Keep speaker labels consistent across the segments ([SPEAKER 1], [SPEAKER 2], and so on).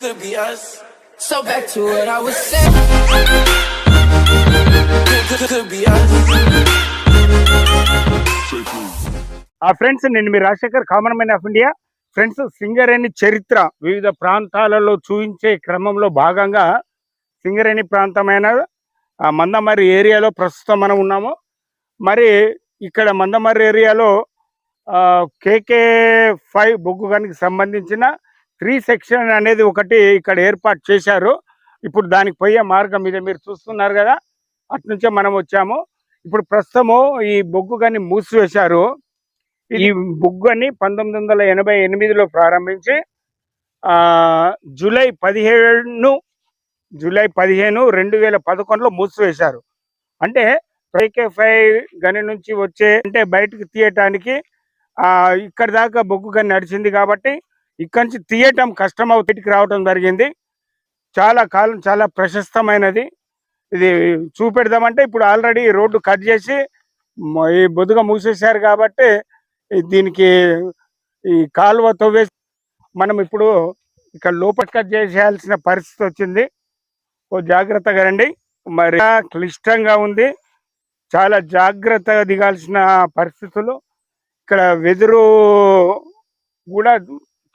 [SPEAKER 1] could be us. So back to what I was saying. Could, could, could be us.
[SPEAKER 2] ఆ friends నేను మీ Rajasekhar common man of India friends Singareni చరిత్ర వివిధ ప్రాంతాలలో చూపించే క్రమంలో భాగంగా సింగరేణి ప్రాంతమైన ఆ, మందమర్రి ఏరియాలో ప్రస్తుతం మనం ఉన్నాము మరి ఇక్కడ మందమర్రి ఏరియాలో కేకే ఫైవ్ బొగ్గు గనికి సంబంధించిన త్రీ సెక్షన్ అనేది ఒకటి ఇక్కడ ఏర్పాటు చేశారు. ఇప్పుడు దానికి పోయే మార్గం మీద మీరు చూస్తున్నారు కదా అట్నుంచే మనం వచ్చాము. ఇప్పుడు ప్రస్తుతము ఈ బొగ్గు కానీ మూసివేశారు. ఈ బొగ్గుని పంతొమ్మిది వందల ఎనభై ఎనిమిదిలో ప్రారంభించి జూలై పదిహేను జూలై పదిహేను రెండు వేల పదకొండులో మూసివేశారు. అంటే కేకే ఫైవ్ గని నుంచి వచ్చే అంటే బయటకు తీయటానికి ఇక్కడ దాకా బొగ్గు గని నడిచింది కాబట్టి ఇక్కడి నుంచి తీయటం కష్టం బయటికి రావటం జరిగింది. చాలా కాలం చాలా ప్రశస్తమైనది. ఇది చూపెడదామంటే ఇప్పుడు ఆల్రెడీ రోడ్డు కట్ చేసి ఈ బొద్దుగా మూసేశారు కాబట్టి దీనికి ఈ కాలువ తవ్వేసి మనం ఇప్పుడు ఇక్కడ లోపల కట్ చేసేయాల్సిన పరిస్థితి వచ్చింది. ఓ జాగ్రత్తగా రండి. మరి క్లిష్టంగా ఉంది. చాలా జాగ్రత్తగా దిగాల్సిన పరిస్థితులు. ఇక్కడ వెదురు కూడా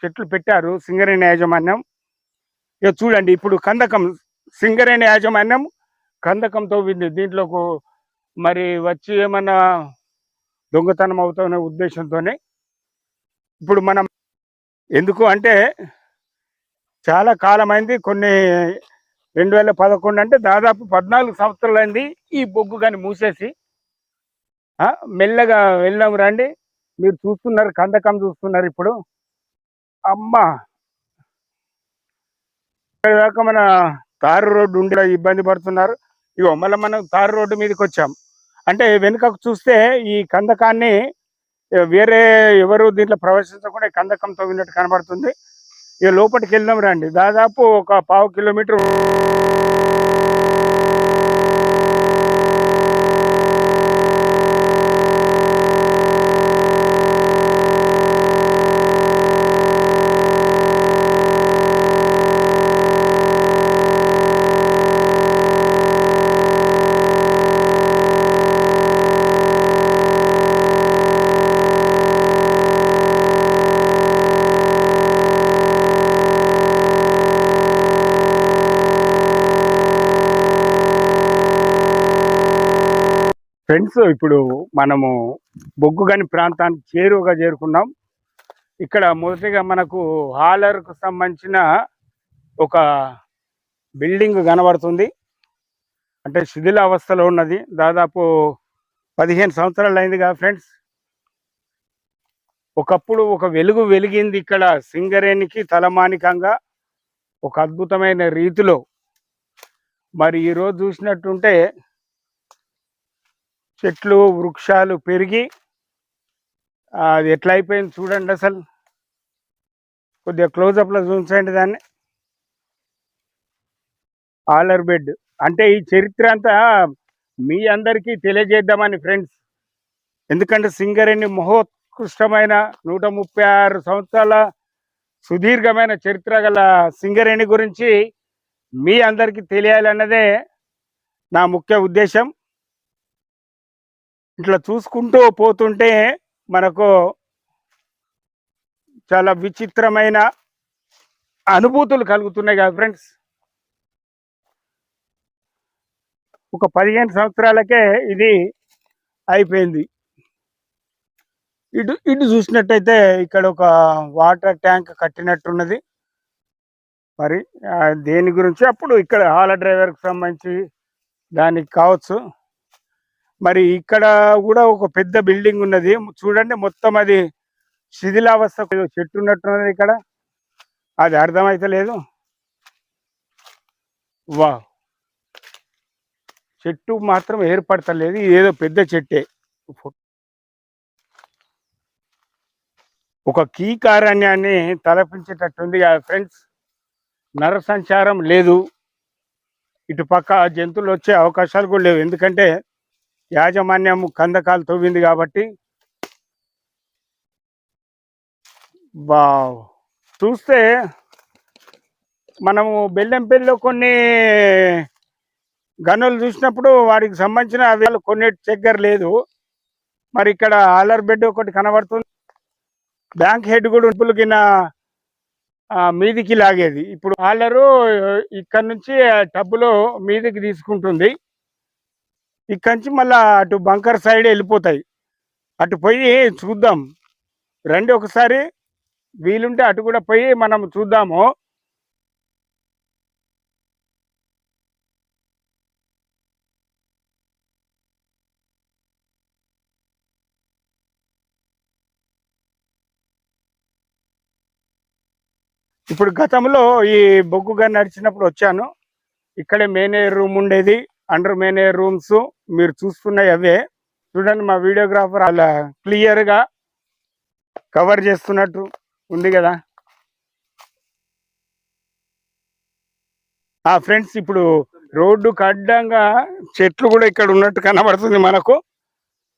[SPEAKER 2] చెట్లు పెట్టారు సింగరేణి యాజమాన్యం. ఇక చూడండి ఇప్పుడు కందకం సింగరేణి యాజమాన్యం కందకంతో తవ్వింది దీంట్లోకి మరి వచ్చి ఏమన్నా దొంగతనం అవుతామనే ఉద్దేశంతోనే ఇప్పుడు మనం ఎందుకు అంటే చాలా కాలమైంది. కొన్ని రెండు వేల పదకొండు అంటే దాదాపు పద్నాలుగు సంవత్సరాలైంది ఈ బొగ్గు కానీ మూసేసి. మెల్లగా వెళ్ళాము రండి. మీరు చూస్తున్నారు కందకం చూస్తున్నారు ఇప్పుడు. అమ్మా. దాకా మన తారు రోడ్డు ఉండి ఇబ్బంది పడుతున్నారు. ఇగో మళ్ళీ మనం తారు రోడ్డు మీదకి వచ్చాం అంటే వెనుకకు చూస్తే ఈ కందకాన్ని వేరే ఎవరు దీంట్లో ప్రవేశించకుండా కందకం తవ్వినట్టు కనబడుతుంది. ఇక లోపలికి వెళ్దాం రండి. దాదాపు ఒక పావు కిలోమీటర్ ఫ్రెండ్స్ ఇప్పుడు మనము బొగ్గు గని ప్రాంతానికి చేరువగా చేరుకున్నాం. ఇక్కడ మొదటిగా మనకు హాలర్కు సంబంధించిన ఒక బిల్డింగ్ కనబడుతుంది. అంటే శిథిల అవస్థలో ఉన్నది. దాదాపు పదిహేను సంవత్సరాలు అయిందిగా ఫ్రెండ్స్. ఒకప్పుడు ఒక వెలుగు వెలిగింది ఇక్కడ సింగరేణికి తలమానికంగా. ఒక అద్భుతమైన రీతిలో. మరి ఈరోజు చూసినట్టుంటే చెట్లు వృక్షాలు పెరిగి అది ఎట్లా అయిపోయింది చూడండి అసలు. కొద్దిగా క్లోజప్లో చూసండి దాన్ని. ఆలర్ బెడ్. అంటే ఈ చరిత్ర అంతా మీ అందరికీ తెలియజేద్దామని ఫ్రెండ్స్. ఎందుకంటే సింగరేణి మహోత్కృష్టమైన నూట ముప్పై ఆరు సంవత్సరాల సుదీర్ఘమైన చరిత్ర గల సింగరేణి గురించి మీ అందరికీ తెలియాలన్నదే నా ముఖ్య ఉద్దేశం. ఇట్లా చూసుకుంటూ పోతుంటే మనకు చాలా విచిత్రమైన అనుభూతులు కలుగుతున్నాయి కదా ఫ్రెండ్స్. ఒక పదిహేను సంవత్సరాలకే ఇది అయిపోయింది. ఇటు ఇటు చూసినట్టయితే ఇక్కడ ఒక వాటర్ ట్యాంక్ కట్టినట్టున్నది. మరి దేని గురించి? అప్పుడు ఇక్కడ హాల డ్రైవర్కి సంబంధించి దానికి కావచ్చు. మరి ఇక్కడ కూడా ఒక పెద్ద బిల్డింగ్ ఉన్నది. చూడండి మొత్తం అది శిథిలావస్థ ఏదో చెట్టు ఉన్నట్టున్నది ఇక్కడ. అది అర్థమైతలేదు వా చెట్టు మాత్రం ఏర్పడతలేదు. ఏదో పెద్ద చెట్టే. ఒక కీకారణ్యాన్ని తలపించేటట్టుంది. ఫ్రెండ్స్ నర సంచారం లేదు. ఇటు పక్క జంతువులు వచ్చే అవకాశాలు కూడా లేవు. ఎందుకంటే యాజమాన్యం కందకాలు తవ్వింది కాబట్టి వావ్. చూస్తే మనము బెల్లంపల్లిలో కొన్ని గనులు చూసినప్పుడు వాటికి సంబంధించిన అవి కొన్ని దగ్గర లేదు. మరి ఇక్కడ ఆలర్ బెడ్ ఒకటి కనబడుతుంది. బ్యాంక్ హెడ్ కూడా ఉంపులు కింద మీదికి లాగేది. ఇప్పుడు ఆలరు ఇక్కడ నుంచి టబ్బులో మీదికి తీసుకుంటుంది. ఇక్కడి నుంచి మళ్ళా అటు బంకర్ సైడ్ వెళ్ళిపోతాయి. అటు పోయి చూద్దాం. రండి ఒకసారి. వీలుంటే అటు కూడా పోయి మనం చూద్దాము. ఇప్పుడు గతంలో ఈ బొగ్గుగా నడిచినప్పుడు వచ్చాను. ఇక్కడే మేనేజర్ రూమ్ ఉండేది. అండర్ మేనేజ్ రూమ్స్ మీరు చూస్తున్నాయి అవే. చూడండి మా వీడియోగ్రాఫర్ అలా క్లియర్గా కవర్ చేస్తున్నట్టు ఉంది కదా. ఆ ఫ్రెండ్స్ ఇప్పుడు రోడ్డు అడ్డంగా చెట్లు కూడా ఇక్కడ ఉన్నట్టు కనబడుతుంది మనకు.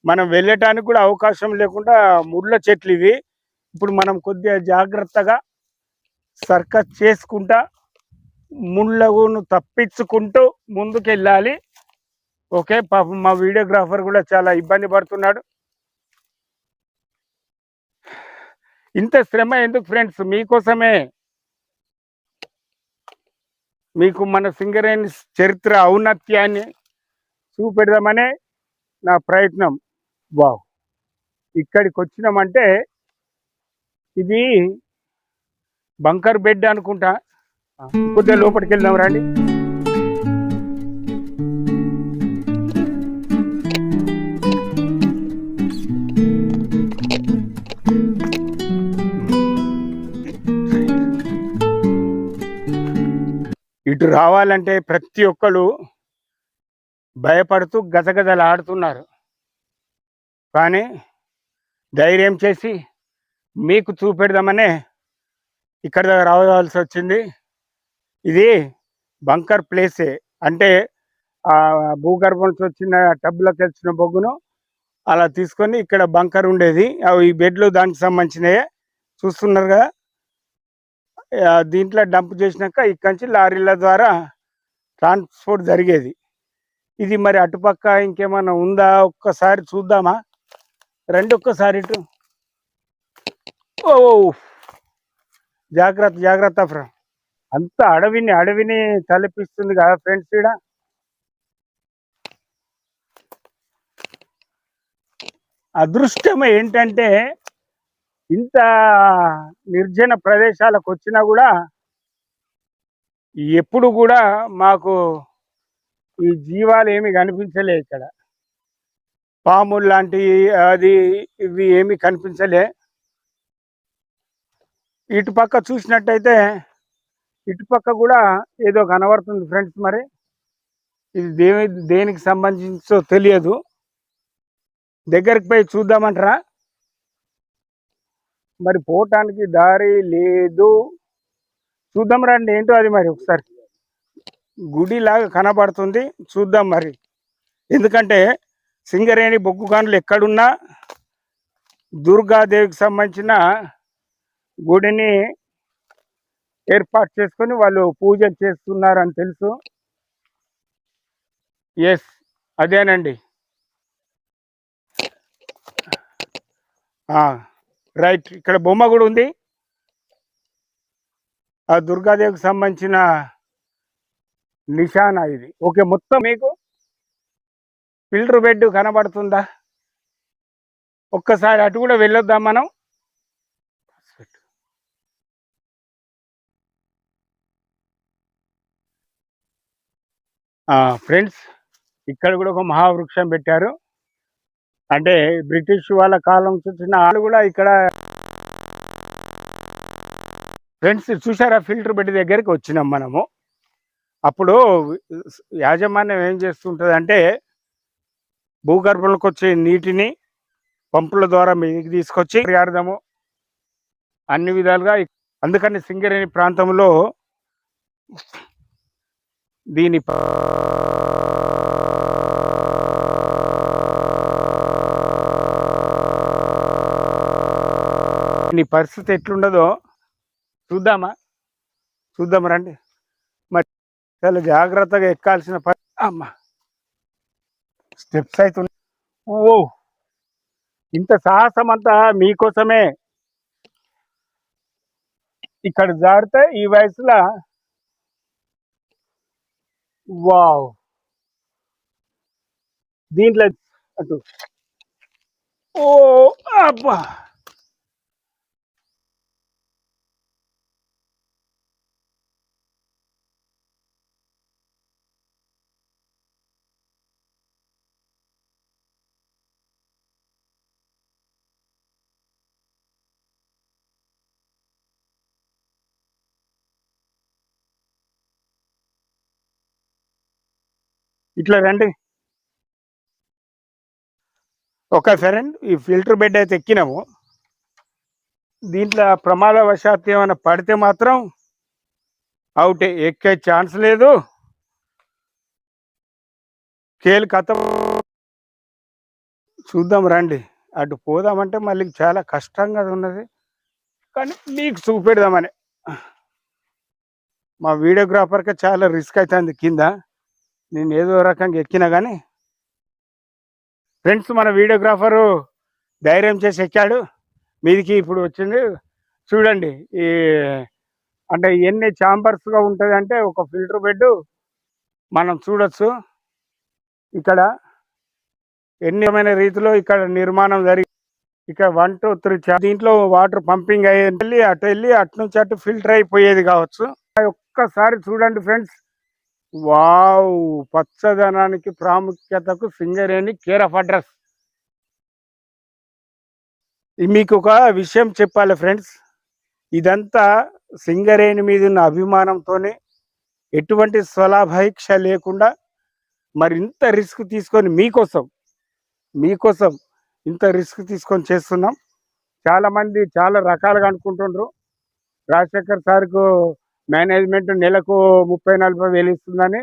[SPEAKER 2] మనం వెళ్ళటానికి కూడా అవకాశం లేకుండా ముళ్ళ చెట్లు ఇవి. ఇప్పుడు మనం కొద్దిగా జాగ్రత్తగా సర్కస్ చేసుకుంటా ముళ్ళగును తప్పించుకుంటూ ముందుకు వెళ్ళాలి ఓకే పాపం మా వీడియోగ్రాఫర్ కూడా చాలా ఇబ్బంది పడుతున్నాడు. ఇంత శ్రమ ఎందుకు ఫ్రెండ్స్? మీకోసమే. మీకు మన సింగరేణి చరిత్ర ఔన్నత్యాన్ని చూపెడదామనే నా ప్రయత్నం. వావ్. ఇక్కడికి వచ్చినామంటే ఇది బంకర్ బెడ్ అనుకుంటా. కొద్దిగా లోపలికి వెళ్దాం రండి. ఇటు రావాలంటే ప్రతి ఒక్కరు భయపడుతూ గజగజలాడుతున్నారు. కానీ ధైర్యం చేసి మీకు చూపెడదామనే ఇక్కడ దాకా రావాల్సి వచ్చింది. ఇది బంకర్ ప్లేసే. అంటే ఆ భూగర్భం నుంచి వచ్చిన టబ్లోకి వచ్చిన బొగ్గును అలా తీసుకొని ఇక్కడ బంకర్ ఉండేది. అవి ఈ బెడ్లు దానికి సంబంధించినవే చూస్తున్నారు కదా? దీంట్లో డంప్ చేసినాక ఇక్కడి నుంచి లారీల ద్వారా ట్రాన్స్పోర్ట్ జరిగేది. ఇది మరి అటుపక్క ఇంకేమైనా ఉందా? ఒక్కసారి చూద్దామా? రెండు ఒక్కసారి ఇటు. ఓ. జాగ్రత్త జాగ్రత్త ఫ్రెండ్. అంత అడవిని అడవిని తలపిస్తుంది కదా ఫ్రెండ్స్ ఇక్కడ అదృష్టం ఏంటంటే ఇంత నిర్జన ప్రదేశాలకు వచ్చినా కూడా ఎప్పుడు కూడా మాకు ఈ జీవాలు ఏమి కనిపించలే ఇక్కడ. పాములు లాంటి అది ఇవి ఏమి కనిపించలే. ఇటు పక్క చూసినట్టయితే ఇటుపక్క కూడా ఏదో కనబడుతుంది ఫ్రెండ్స్ మరి. ఇది దేని దేనికి సంబంధించో తెలియదు. దగ్గరికి పోయి చూద్దామంటారా? మరి పోవటానికి దారి లేదు. చూద్దాం రండి ఏంటో అది మరి ఒకసారి. గుడి లాగా కనబడుతుంది చూద్దాం మరి. ఎందుకంటే సింగరేణి బొగ్గు కానులు ఎక్కడున్నా దుర్గాదేవికి సంబంధించిన గుడిని ఏర్పాటు చేసుకొని వాళ్ళు పూజలు చేస్తున్నారని తెలుసు. ఎస్ అదేనండి. రైట్ ఇక్కడ బొమ్మ కూడా ఉంది. ఆ దుర్గాదేవికి సంబంధించిన నిశానా ఇది. ఓకే మొత్తం మీకు ఫిల్టర్ బెడ్ కనబడుతుందా? ఒక్కసారి అటు కూడా వెళ్ళొద్దాం మనం. ఫ్రెండ్స్ ఇక్కడ కూడా ఒక మహావృక్షం పెట్టారు. అంటే బ్రిటిష్ వాళ్ళ కాలం చూసిన వాళ్ళు కూడా ఇక్కడ ఫ్రెండ్స్ చూసారా ఫిల్టర్ బెడ్ దగ్గరికి వచ్చినాం మనము. అప్పుడు యాజమాన్యం ఏం చేస్తుంటుంది అంటే భూగర్భంలోకి వచ్చే నీటిని పంపుల ద్వారా మీదికి తీసుకొచ్చి అర్థము అన్ని విధాలుగా అందుకని సింగరేణి ప్రాంతంలో దీని నీ పరిస్థితి ఎట్లుండదో చూద్దామా? చూద్దాం రండి. మరి చాలా జాగ్రత్తగా ఎక్కాల్సిన పరి అమ్మ. స్టెప్స్ అయితే ఓ ఇంత సాహసం అంతా మీకోసమే. ఇక్కడ జారితే ఈ వయసులో వావ్ దీంట్లో అటు. ఓ అబ్బా. ఇట్లా రండి ఒక ఫ్రెండ్ ఈ ఫిల్టర్ బెడ్ అయితే ఎక్కినాము. దీంట్లో ప్రమాదవశాత్తు ఏమైనా పడితే మాత్రం అవుటే ఎక్కే ఛాన్స్ లేదు. కేలు కథ చూద్దాం రండి. అటు పోదామంటే మళ్ళీ చాలా కష్టంగా ఉన్నది. కానీ మీకు చూపెడదామని. మా వీడియోగ్రాఫర్కి చాలా రిస్క్ అవుతుంది కింద. నేను ఏదో రకంగా ఎక్కినా కానీ ఫ్రెండ్స్ మన వీడియోగ్రాఫరు ధైర్యం చేసి ఎక్కాడు. మీదికి ఇప్పుడు వచ్చింది. చూడండి ఈ అంటే ఎన్ని ఛాంబర్స్గా ఉంటుంది అంటే ఒక ఫిల్టర్ బెడ్ మనం చూడొచ్చు. ఇక్కడ ఎన్నిమైన రీతిలో ఇక్కడ నిర్మాణం జరిగి ఇక్కడ వన్ టూ త్రీ దీంట్లో వాటర్ పంపింగ్ అయ్యి వెళ్ళి అటు వెళ్ళి అటు నుంచి అటు ఫిల్టర్ అయిపోయేది కావచ్చు. ఒక్కసారి చూడండి ఫ్రెండ్స్ వావ్ పచ్చదనానికి ప్రాముఖ్యతకు సింగరేణి కేర్ ఆఫ్ అడ్రస్ మీకు ఒక విషయం చెప్పాలి ఫ్రెండ్స్ ఇదంతా సింగరేణి మీద ఉన్న అభిమానంతోనే ఎటువంటి స్వలాభైక్ష లేకుండా మరి ఇంత రిస్క్ తీసుకొని మీకోసం మీకోసం ఇంత రిస్క్ తీసుకొని చేస్తున్నాం. చాలామంది చాలా రకాలుగా అనుకుంటుండ్రు. రాజశేఖర్ సార్కు మేనేజ్మెంట్ నెలకు ముప్పై నలభై వేలు ఇస్తుందని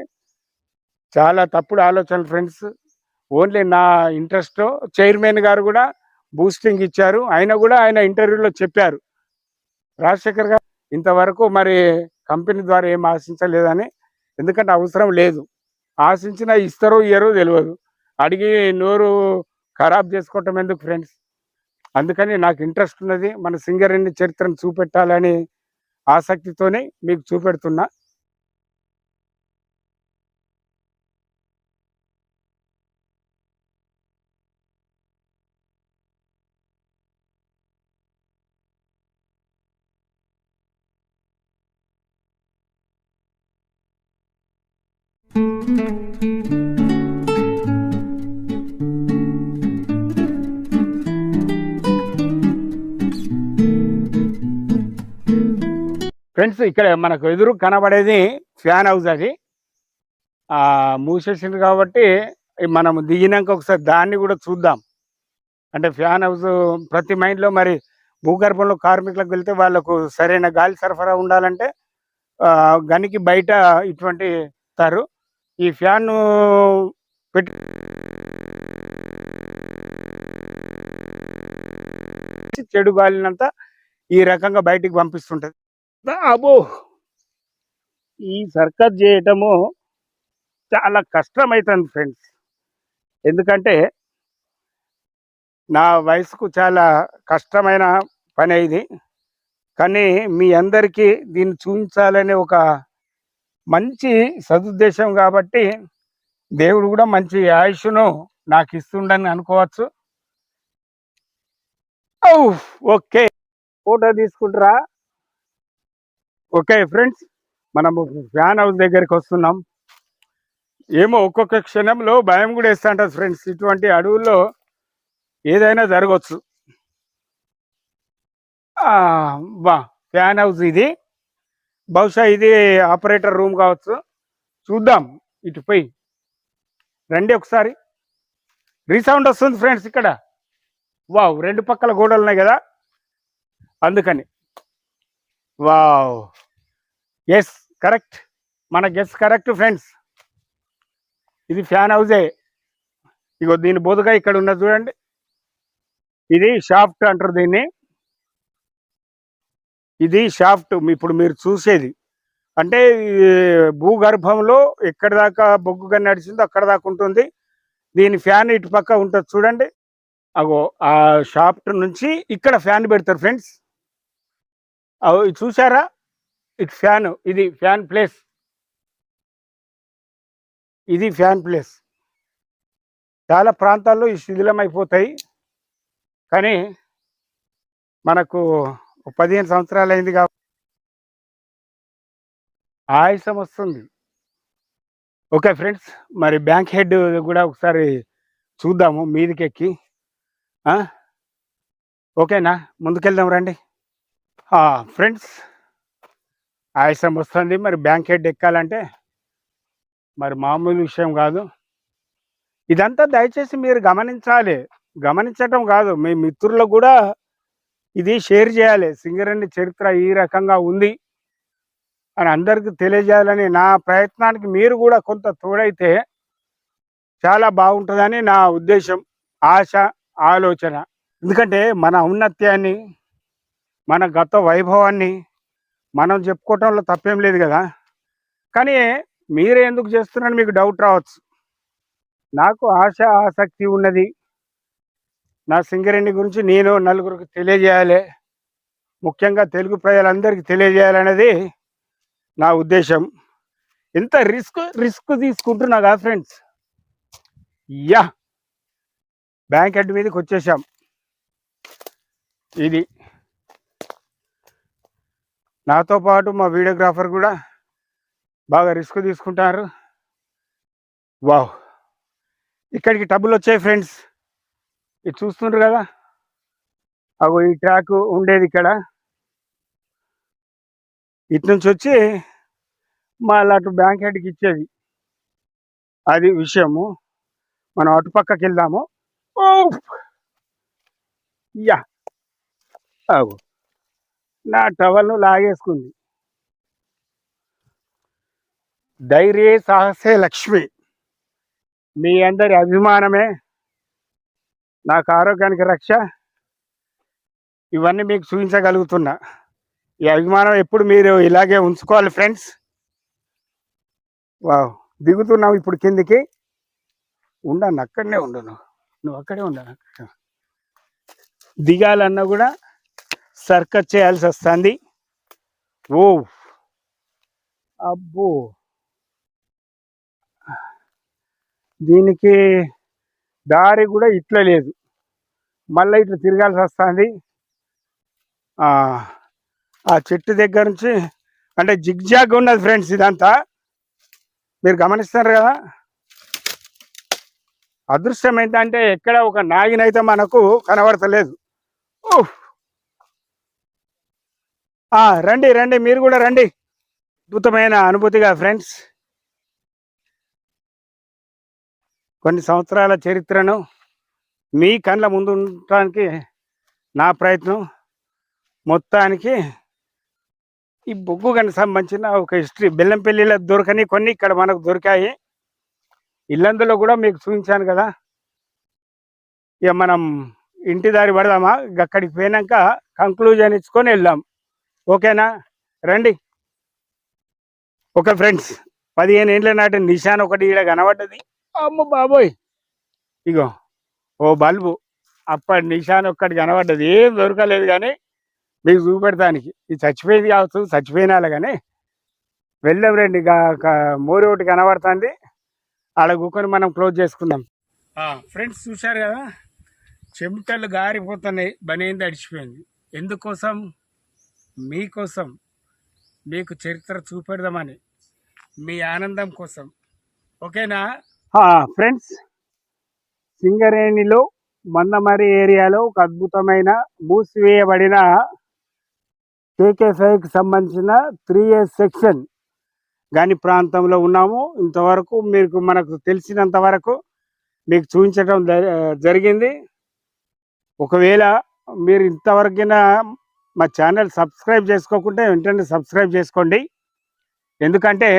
[SPEAKER 2] చాలా తప్పుడు ఆలోచన ఫ్రెండ్స్. ఓన్లీ నా ఇంట్రెస్ట్ చైర్మన్ గారు కూడా బూస్టింగ్ ఇచ్చారు. ఆయన కూడా ఆయన ఇంటర్వ్యూలో చెప్పారు. రాజశేఖర్ గారు ఇంతవరకు మరి కంపెనీ ద్వారా ఏం ఆశించలేదని ఎందుకంటే అవసరం లేదు. ఆశించిన ఇస్తారో ఇయ్యరో తెలియదు అడిగి నోరు ఖరాబ్ చేసుకోవటం ఎందుకు ఫ్రెండ్స్? అందుకని నాకు ఇంట్రెస్ట్ ఉన్నది మన సింగరేణి చరిత్రను చూపెట్టాలని ఆసక్తితోనే మీకు చూపెడుతున్నా ఫ్రెండ్స్ ఇక్కడ మనకు ఎదురు కనబడేది ఫ్యాన్ హౌస్ అది. ఆ మూసేసింది కాబట్టి మనం దిగినాక ఒకసారి దాన్ని కూడా చూద్దాం. అంటే ఫ్యాన్ హౌస్ ప్రతి మైండ్లో మరి భూగర్భంలో కార్మికులకు వెళ్తే వాళ్ళకు సరైన గాలి సరఫరా ఉండాలంటే ఆ, గనికి బయట ఇటువంటి తారు. ఈ ఫ్యాన్ పెట్టి చెడు గాలినంతా ఈ రకంగా బయటికి పంపిస్తుంటది. అబో ఈ సర్కస్ చేయటము చాలా కష్టమవుతుంది ఫ్రెండ్స్. ఎందుకంటే నా వయసుకు చాలా కష్టమైన పని ఇది. కానీ మీ అందరికీ దీన్ని చూపించాలనే ఒక మంచి సదుద్దేశం కాబట్టి దేవుడు కూడా మంచి ఆయుష్ను నాకు ఇస్తుండని అనుకోవచ్చు. ఓకే. ఫోటో తీసుకుంటారా. ఓకే ఫ్రెండ్స్ మనము ఫ్యాన్ హౌస్ దగ్గరికి వస్తున్నాం. ఏమో ఒక్కొక్క క్షణంలో భయం కూడా వేస్తుంటది ఫ్రెండ్స్ ఇటువంటి అడవుల్లో ఏదైనా జరగవచ్చు బా ఫ్యాన్ హౌస్ ఇది. బహుశా ఇది ఆపరేటర్ రూమ్ కావచ్చు. చూద్దాం ఇటుపై రండి ఒకసారి. రీసౌండ్ వస్తుంది ఫ్రెండ్స్ ఇక్కడ. వావ్ రెండు పక్కల గోడలు ఉన్నాయి కదా. అందుకని. వావ్. ఎస్ కరెక్ట్ మన గెస్ కరెక్ట్ ఫ్రెండ్స్ ఇది ఫ్యాన్ హౌజే ఇగో దీని బోధగా ఇక్కడ ఉన్నది చూడండి. ఇది షాఫ్ట్ అంటారు దీన్ని. ఇది షాఫ్ట్ ఇప్పుడు మీరు చూసేది. అంటే భూగర్భంలో ఎక్కడ దాకా బొగ్గుగా నడిచిందో అక్కడ దాకా ఉంటుంది. దీని ఫ్యాన్ ఇటు పక్క ఉంటుంది చూడండి. అగో ఆ షాఫ్ట్ నుంచి ఇక్కడ ఫ్యాన్ పెడతారు ఫ్రెండ్స్ అవి ఇది చూసారా ఫ్యాన్ ఇది ఫ్యాన్ ప్లేస్. ఇది ఫ్యాన్ ప్లేస్. చాలా ప్రాంతాల్లో ఈ శిథిలం అయిపోతాయి కానీ మనకు పదిహేను సంవత్సరాలు అయింది కాబట్టి ఆయాసం వస్తుంది. ఓకే ఫ్రెండ్స్ మరి బ్యాంక్ హెడ్ కూడా ఒకసారి చూద్దాము మీదికెక్కి. ఓకేనా? ముందుకెళ్దాం రండి. ఫ్రెండ్స్ ఆయాసం వస్తుంది. మరి బ్యాంక్ హెడ్ ఎక్కాలంటే మరి మామూలు విషయం కాదు. ఇదంతా దయచేసి మీరు గమనించాలి. గమనించటం కాదు. మీ మిత్రులకు కూడా ఇది షేర్ చేయాలి. సింగరేణి చరిత్ర ఈ రకంగా ఉంది అని అందరికీ తెలియజేయాలని నా ప్రయత్నానికి మీరు కూడా కొంత తోడైతే చాలా బాగుంటుందని నా ఉద్దేశం ఆశ ఆలోచన. ఎందుకంటే మన ఔన్నత్యాన్ని మన గత వైభవాన్ని మనం చెప్పుకోవటంలో తప్పేం లేదు కదా. కానీ మీరే ఎందుకు చేస్తున్నారని మీకు డౌట్ రావచ్చు. నాకు ఆశ ఆసక్తి ఉన్నది. నా సింగరేణి గురించి నేను నలుగురికి తెలియజేయాలి. ముఖ్యంగా తెలుగు ప్రజలందరికీ తెలియజేయాలనేది నా ఉద్దేశం. ఎంత రిస్క్ రిస్క్ తీసుకుంటున్నా కదా ఫ్రెండ్స్. యా! బ్యాంక్ హెడ్ మీదకి వచ్చేసాం ఇది. నాతో పాటు మా వీడియోగ్రాఫర్ కూడా బాగా రిస్క్ తీసుకుంటారు. వావ్. ఇక్కడికి టబ్బులు వచ్చాయి ఫ్రెండ్స్. ఇది చూస్తుండ్రు కదా? అగో ఈ ట్రాక్ ఉండేది ఇక్కడ. ఇటు నుంచి వచ్చి మళ్ళీ అటు బ్యాంక్ హెడ్కి ఇచ్చేది. అది విషయము. మనం అటుపక్కకి వెళ్దాము. ఓ! యా. అవు నా టవల్ను లాగేసుకుంది. ధైర్యే సాహసే లక్ష్మి. మీ అందరి అభిమానమే. నాకు ఆరోగ్యానికి రక్ష. ఇవన్నీ మీకు చూపించగలుగుతున్నా. ఈ అభిమానం ఎప్పుడు మీరు ఇలాగే ఉంచుకోవాలి ఫ్రెండ్స్. వావ్. దిగుతున్నావు ఇప్పుడు కిందికి. ఉండను అక్కడనే ఉండను నువ్వు. అక్కడే ఉండను దిగాలన్నా కూడా సర్కస్ చేయాల్సి వస్తుంది. ఓ అబ్బో. దీనికి దారి కూడా ఇట్లా లేదు. మళ్ళీ ఇట్లా తిరగాల్సి వస్తుంది. ఆ చెట్టు దగ్గర నుంచి అంటే జిగ్జాగ్ ఉన్నది ఫ్రెండ్స్ ఇదంతా. మీరు గమనిస్తారు కదా? అదృశ్యం ఏంటంటే ఎక్కడ ఒక నాగినైతే మనకు కనబడతలేదు. ఓహ్. రండి రండి మీరు కూడా రండి. అద్భుతమైన అనుభూతిగా ఫ్రెండ్స్ కొన్ని సంవత్సరాల చరిత్రను మీ కళ్ళ ముందు ఉండటానికి నా ప్రయత్నం. మొత్తానికి ఈ బొగ్గు గనికి సంబంధించిన ఒక హిస్టరీ బెల్లంపల్లిలో దొరకని కొన్ని ఇక్కడ మనకు దొరికాయి. ఇల్లందులో కూడా మీకు చూపించాను కదా. ఇక మనం ఇంటి దారి పడదామా? ఇక అక్కడికి పోయినాక కంక్లూజన్ ఇచ్చుకొని వెళ్దాం. ఓకేనా? రండి. ఓకే ఫ్రెండ్స్ పదిహేను ఏళ్ళ నాటి నిశాన్ ఒకటి ఈడ కనబడ్డది. అమ్మ బాబోయ్. ఇగో ఓ బల్బు అప్పటి నిశాన్ ఒక్కటి కనబడ్డది. ఏం దొరకలేదు కానీ మీకు చూపెడతానికి. ఇది చచ్చిపోయింది కావచ్చు చచ్చిపోయినాలే కానీ. వెళ్దాం రండి మోరి ఒకటి కనబడుతుంది. ఆడ కూకొని మనం క్లోజ్ చేసుకుందాం. ఫ్రెండ్స్ చూశారు కదా? చెమటలు గారిపోతున్నాయి. బనేం తడిచిపోయింది. ఎందుకోసం? మీకోసం మీకు చరిత్ర చూపెడదామని మీ ఆనందం కోసం. ఓకేనా? ఫ్రెండ్స్ సింగరేణిలో మందమరి ఏరియాలో ఒక అద్భుతమైన మూసివేయబడిన కేకే సంబంధించిన త్రీ ఇయర్స్ సెక్షన్ గాని ప్రాంతంలో ఉన్నాము. ఇంతవరకు మీకు మనకు తెలిసినంత వరకు మీకు చూపించడం జ- జరిగింది. ఒకవేళ మీరు ఇంతవరకైనా మా ఛానల్ సబ్స్క్రైబ్ చేసుకోకుంటే వెంటనే సబ్స్క్రైబ్ చేసుకోండి. ఎందుకంటే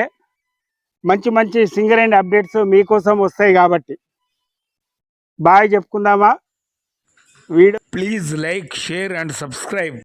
[SPEAKER 2] మంచి మంచి సింగర్ అండ్ అప్డేట్స్ మీకోసం వస్తాయి కాబట్టి. Bye చెప్పుకుందామా? Video
[SPEAKER 3] please like share and subscribe